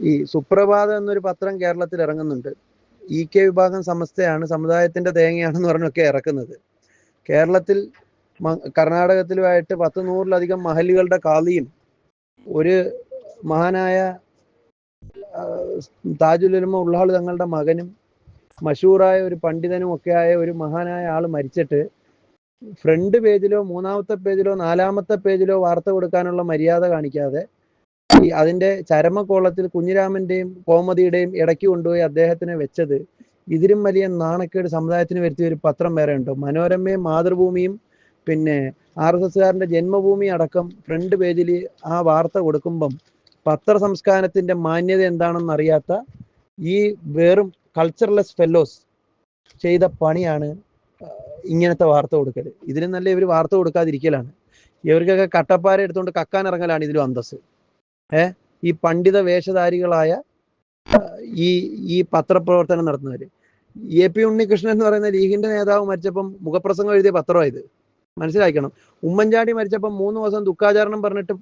ഈ സുപ്രഭാതം എന്നൊരു പത്രം കേരളത്തിൽ ഇറങ്ങുന്നുണ്ട്. ഇ കെ വിഭാഗം സമസ്തയാണ് സമുദായത്തിന്റെ തേങ്ങയാണെന്ന് പറഞ്ഞൊക്കെ ഇറക്കുന്നത്. കേരളത്തിൽ കർണാടകത്തിലുമായിട്ട് പത്ത് നൂറിലധികം മഹലുകളുടെ കാളിയും ഒരു മഹാനായ താജുലുലമ ഉള്ളാൾ തങ്ങളുടെ മകനും മഷൂറായ ഒരു പണ്ഡിതനും ഒക്കെ ആയ ഒരു മഹാനായ ആൾ മരിച്ചിട്ട് ഫ്രണ്ട് പേജിലോ മൂന്നാമത്തെ പേജിലോ നാലാമത്തെ പേജിലോ വാർത്ത കൊടുക്കാനുള്ള മര്യാദ കാണിക്കാതെ അതിന്റെ ചരമകോളത്തിൽ കുഞ്ഞിരാമന്റെയും കോമതിയുടെയും ഇടയ്ക്ക് കൊണ്ടുപോയി അദ്ദേഹത്തിനെ വെച്ചത് ഇതിലും വലിയ നാണക്കേട് സമുദായത്തിന് വരുത്തിയ ഒരു പത്രം വേറെ ഉണ്ടോ. മനോരമയും മാതൃഭൂമിയും പിന്നെ ആർ എസ് എസ്കാരന്റെ ജന്മഭൂമി അടക്കം ഫ്രണ്ട് പേജിൽ ആ വാർത്ത കൊടുക്കുമ്പം പത്ര സംസ്കാരത്തിന്റെ മാന്യത എന്താണെന്ന് അറിയാത്ത ഈ വെറും കൾച്ചറലെസ് ഫെല്ലോസ് ചെയ്ത പണിയാണ് ഇങ്ങനത്തെ വാർത്ത കൊടുക്കൽ ഇതിലും നല്ല ഇവർ വാർത്ത കൊടുക്കാതിരിക്കലാണ്. ഇവർക്കൊക്കെ കട്ടപ്പാര എടുത്തുകൊണ്ട് കക്കാൻ ഇറങ്ങലാണ് ഇതിലും അന്തസ് ഏ? ഈ പണ്ഡിത വേഷധാരികളായ ഈ ഈ പത്രപ്രവർത്തനം നടത്തുന്നവര്. എ പി ഉണ്ണികൃഷ്ണൻ എന്ന് പറയുന്ന ലീഗിന്റെ നേതാവ് മരിച്ചപ്പം മുഖപ്രസംഗം എഴുതിയ പത്രമായത് മനസ്സിലാക്കണം ഉമ്മൻചാണ്ടി മരിച്ചപ്പം മൂന്ന് ദിവസം ദുഃഖാചരണം പറഞ്ഞിട്ട്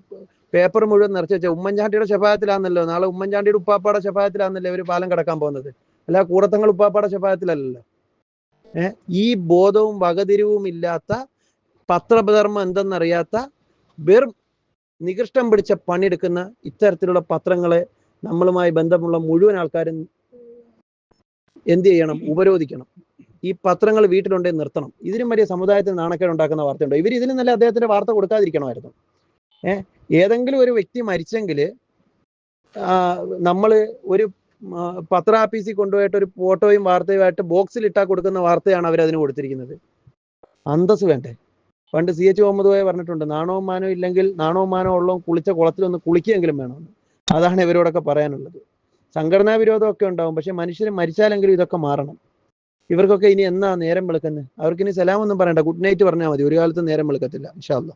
പേപ്പർ മുഴുവൻ നിറച്ച് വെച്ച ഉമ്മൻചാണ്ടിയുടെ ശഫായത്തിലാണെന്നല്ലോ നാളെ ഉമ്മൻചാണ്ടിയുടെ ഉപ്പാപ്പാടെ ശഫായത്തിലാണെന്നല്ലേ ഇവർ പാലം കടക്കാൻ പോകുന്നത്? അല്ല കൂടത്തങ്ങൾ ഉപ്പാപ്പാടെ ശഫായത്തിലല്ലല്ലോ ഏഹ് ഈ ബോധവും വകതിരിവും ഇല്ലാത്ത പത്രധർമ്മം എന്തെന്നറിയാത്ത വെറും നികൃഷ്ടം പിടിച്ച പണിയെടുക്കുന്ന ഇത്തരത്തിലുള്ള പത്രങ്ങളെ നമ്മളുമായി ബന്ധമുള്ള മുഴുവൻ ആൾക്കാരും എന്ത് ചെയ്യണം? ഉപരോധിക്കണം. ഈ പത്രങ്ങൾ വീട്ടിലുണ്ടെങ്കിൽ നിർത്തണം. ഇതിനും വലിയ സമുദായത്തിൽ നാണക്കേട് ഉണ്ടാക്കുന്ന വാർത്തയുണ്ടോ? ഇവർ ഇതിനും നല്ല അദ്ദേഹത്തിന്റെ വാർത്ത കൊടുക്കാതിരിക്കണമായിരുന്നു. ഏഹ് ഏതെങ്കിലും ഒരു വ്യക്തി മരിച്ചെങ്കിൽ നമ്മൾ ഒരു ആ, പത്ര ആഫീസിൽ കൊണ്ടുപോയിട്ട് ഒരു ഫോട്ടോയും വാർത്തയുമായിട്ട് ബോക്സിൽ ഇട്ടാ കൊടുക്കുന്ന വാർത്തയാണ് അവർ അതിന് കൊടുത്തിരിക്കുന്നത്. അന്തസ് വേണ്ടേ? പണ്ട് സി എച്ച് മുഹമ്മദ് പോയ പറഞ്ഞിട്ടുണ്ട് നാണവും മാനവും ഇല്ലെങ്കിൽ നാണവും മാനവും ഉള്ളവും കുളിച്ച കുളത്തിലൊന്ന് കുളിക്കുകയെങ്കിലും വേണമെന്ന് അതാണ് ഇവരോടൊക്കെ പറയാനുള്ളത്. സംഘടനാ വിരോധമൊക്കെ ഉണ്ടാവും പക്ഷെ മനുഷ്യർ മരിച്ചാലെങ്കിലും ഇതൊക്കെ മാറണം. ഇവർക്കൊക്കെ ഇനി എന്നാ നേരം വെളുക്കുന്നത്? അവർക്കിനി സലാമൊന്നും പറയണ്ട ഗുഡ് നൈറ്റ് പറഞ്ഞാൽ മതി ഒരു കാലത്തും നേരം വെളുക്കത്തില്ല ഇൻഷാ അല്ലാ